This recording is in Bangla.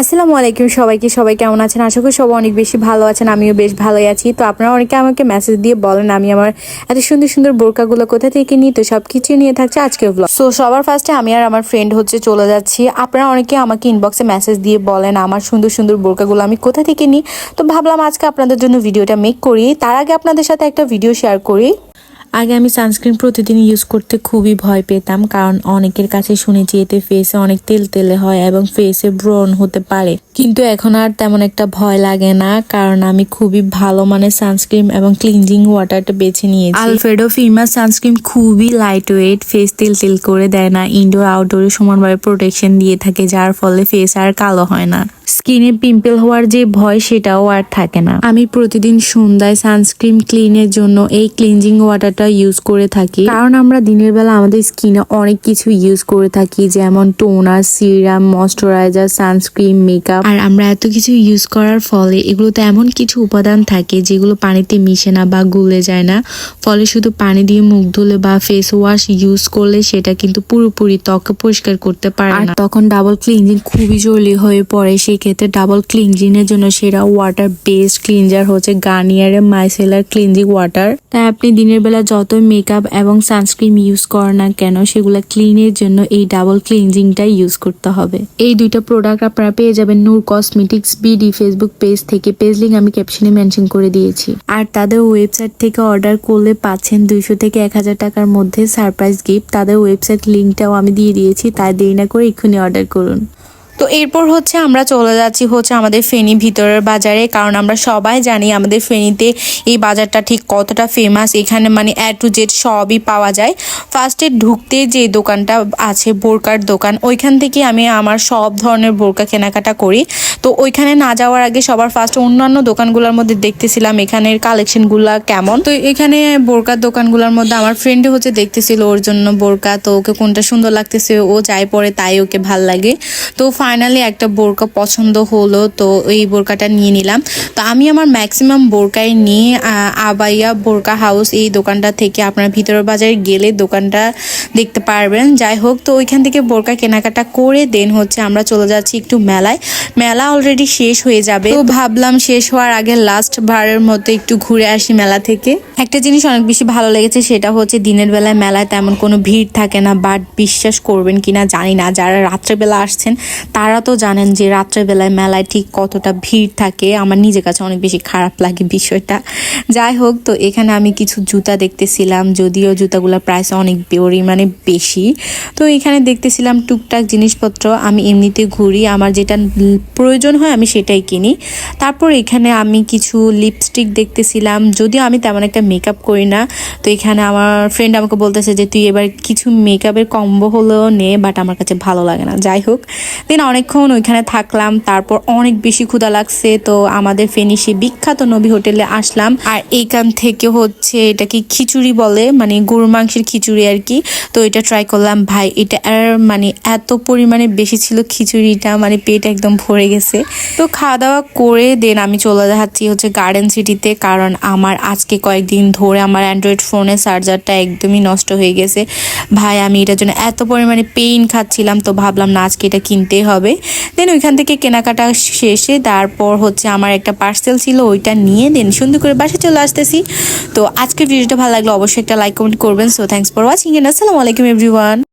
আসসালামু আলাইকুম সবাইকে। সবাই কেমন আছেন? আশা করি সবাই অনেক বেশি ভালো আছেন, আমিও বেশ ভালোই আছি। তো আপনারা অনেকে আমাকে মেসেজ দিয়ে বলেন, আমি আমার এত সুন্দর সুন্দর বোরকাগুলো কোথা থেকে নিই? তো সব কিছু নিয়ে থাকছে আজকে ব্লগ সো সবার ফার্স্টে আমি আর আমার ফ্রেন্ড হচ্ছে চলে যাচ্ছি। আপনারা অনেকে আমাকে ইনবক্সে মেসেজ দিয়ে বলেন, আমার সুন্দর সুন্দর বোরকাগুলো আমি কোথা থেকে নিই? তো ভাবলাম আজকে আপনাদের জন্য ভিডিওটা মেক করি। তার আগে আপনাদের সাথে একটা ভিডিও শেয়ার করি। আগে আমি সানস্ক্রিন প্রতিদিন ইউজ করতে খুবই ভয় পেতাম, কারণ অনেকের কাছে শুনেছি এতে ফেসে অনেক তেল তেলে হয় এবং ফেসে ব্রণ হতে পারে। কিন্তু এখন আর তেমন একটা ভয় লাগে না, কারণ আমি খুবই ভালো মানের সানস্ক্রিন এবং ক্লিনজিং ওয়াটারটা বেছে নিয়েছি। আলফ্রেডো ফিমাস সানস্ক্রিন খুবই লাইট ওয়েট ফেস তেল তেল করে দেয় না ইনডোর আউটডোরে সমানভাবে প্রোটেকশন দিয়ে থাকে, যার ফলে ফেস আর কালো হয় না। স্কিনে পিম্পল হওয়ার যে ভয়, সেটাও আর থাকে না। আমি প্রতিদিন সন্ধ্যায় সানস্ক্রিন ক্লিনের জন্য এই ক্লিনজিং ওয়াটারটা ইউজ করে থাকি। কারণ আমরা দিনের বেলা আমাদের স্কিনে অনেক কিছু ইউজ করে থাকি, যেমন toner serum moisturiser sunscreen makeup আর আমরা এত কিছু ইউজ করার ফলে এগুলোতে এমন কিছু উপাদান থাকে যেগুলো পানিতে মিশে না বা গুলে যায় না। ফলে শুধু পানি দিয়ে মুখ ধুলে বা ফেস ওয়াশ ইউজ করলে সেটা কিন্তু পুরোপুরি ত্বক পরিষ্কার করতে পারে না। তখন ডাবল ক্লিনজিং খুবই জরুরি হয়ে পড়ে। সেই ক্ষেত্রে ডাবল ক্লিনজিং এর জন্য সেরা ওয়াটার বেস্ট ক্লিনজার হচ্ছে গার্নিয়ারের মাইসেলার ক্লিনজিং ওয়াটার তাই আপনি দিনের বেলা যত মেকআপ এবং সানস্ক্রিন ইউজ করেন না কেন, সেগুলো ক্লিনের জন্য এই ডাবল ক্লিনজিংটা ইউজ করতে হবে। এই দুইটা প্রোডাক্ট আপনারা পেয়ে যাবেন Noor cosmetics BD Facebook page থেকে। পেজ লিঙ্ক আমি ক্যাপশনে মেনশন করে দিয়েছি। আর তাদের ওয়েবসাইট থেকে অর্ডার করলে পাচ্ছেন দুইশো থেকে এক হাজার টাকার মধ্যে সারপ্রাইজ গিফট তাদের ওয়েবসাইট লিঙ্কটাও আমি দিয়ে দিয়েছি, তাই দেরি না করে এক্ষুনি অর্ডার করুন। তো এরপর হচ্ছে আমরা চলে যাচ্ছি হচ্ছে আমাদের ফেনী ভিতরের বাজারে, কারণ আমরা সবাই জানি আমাদের ফেনীতে এই বাজারটা ঠিক কতটা ফেমাস এখানে মানে অ্যাড টু জেড সবই পাওয়া যায়। ফার্স্টে ঢুকতে যে দোকানটা আছে বোরকার দোকান, ওইখান থেকে আমি আমার সব ধরনের বোরকা কেনাকাটা করি। তো ওইখানে না যাওয়ার আগে সবার ফার্স্ট অন্যান্য দোকানগুলোর মধ্যে দেখতেছিলাম, এখানের কালেকশনগুলো কেমন। তো এখানে বোরকার দোকানগুলোর মধ্যে আমার ফ্রেন্ড হচ্ছে দেখতেছিল ওর জন্য বোরকা, তো ওকে কোনটা সুন্দর লাগতেছে, ও যাই পরে তাই ওকে ভালো লাগে। তো ফাইনালি একটা বোরকা পছন্দ হলো, তো এই বোরকাটা নিয়ে নিলাম। তো আমি আমার ম্যাক্সিমাম বোরকাই নিয়ে আবাইয়া বোরকা হাউস এই দোকানটা থেকে আপনার ভিতরের বাজারে গেলে দোকানটা দেখতে পারবেন। যাই হোক, তো ওইখান থেকে বোরকা কেনাকাটা করে দেন হচ্ছে আমরা চলে যাচ্ছি একটু মেলায়। মেলা অলরেডি শেষ হয়ে যাবে। তো ভাবলাম শেষ হওয়ার আগে লাস্ট বারের মতো একটু ঘুরে আসি মেলা থেকে। একটা জিনিস অনেক বেশি ভালো লেগেছে, সেটা হচ্ছে দিনের বেলায় মেলায় তেমন কোনো ভিড় থাকে না বাট বিশ্বাস করবেন কিনা জানি না। যারা রাত্রেবেলা আসছেন, তারা তো জানেন যে রাত্রেবেলায় মেলায় ঠিক কতটা ভিড় থাকে। আমার নিজের কাছে অনেক বেশি খারাপ লাগে বিষয়টা। যাই হোক, তো এখানে আমি কিছু জুতা দেখতেছিলাম, যদিও জুতাগুলোর প্রাইস অনেক পরিমাণে বেশি। তো এখানে দেখতেছিলাম টুকটাক জিনিসপত্র, আমি এমনিতে ঘুরি, আমার যেটা প্রয়োজন হয়, আমি সেটাই কিনি। তারপর এখানে আমি কিছু লিপস্টিক দেখতেছিলাম, যদিও আমি তেমন একটা মেকআপ করি না। তো এখানে আমার ফ্রেন্ড আমাকে বলতেছে যে, তুই এবার কিছু মেকআপের কম্বো হলেও নে বাট আমার কাছে ভালো লাগে না। যাই হোক দেন অনেকক্ষণ ওইখানে থাকলাম, তারপর অনেক বেশি ক্ষুধা লাগছে। তো আমাদের ফেনিসি বিখ্যাত নবী হোটেলে আসলাম। আর এইখান থেকে হচ্ছে এটা কি খিচুড়ি বলে মানে গরু মাংসের খিচুড়ি আর কি। তো এটা ট্রাই করলাম। ভাই, এটা মানে এত পরিমাণে বেশি ছিল খিচুড়িটা মানে পেট একদম ভরে গেছে। তো খাওয়া দাওয়া করে দেন আমি চলে যাচ্ছি হচ্ছে গার্ডেন সিটিতে কারণ আমার আজকে কয়েকদিন ধরে আমার অ্যান্ড্রয়েড ফোনের চার্জারটা একদমই নষ্ট হয়ে গেছে। ভাই, আমি এটার জন্য এত পরিমাণে পেইন খাচ্ছিলাম, তো ভাবলাম না আজকে এটা কিনতেই হবে। দেন ওইখান থেকে কেনাকাটা শেষে তারপর হচ্ছে আমার একটা পার্সেল ছিল, ওইটা নিয়ে দেন সুন্দর করে বাসা চলে আসতেছি। তো আজকের ভিডিওটা ভালো লাগল অবশ্যই একটা লাইক কমেন্ট করবেন। So thanks for watching and আসসালামু আলাইকুম এভরিওয়ান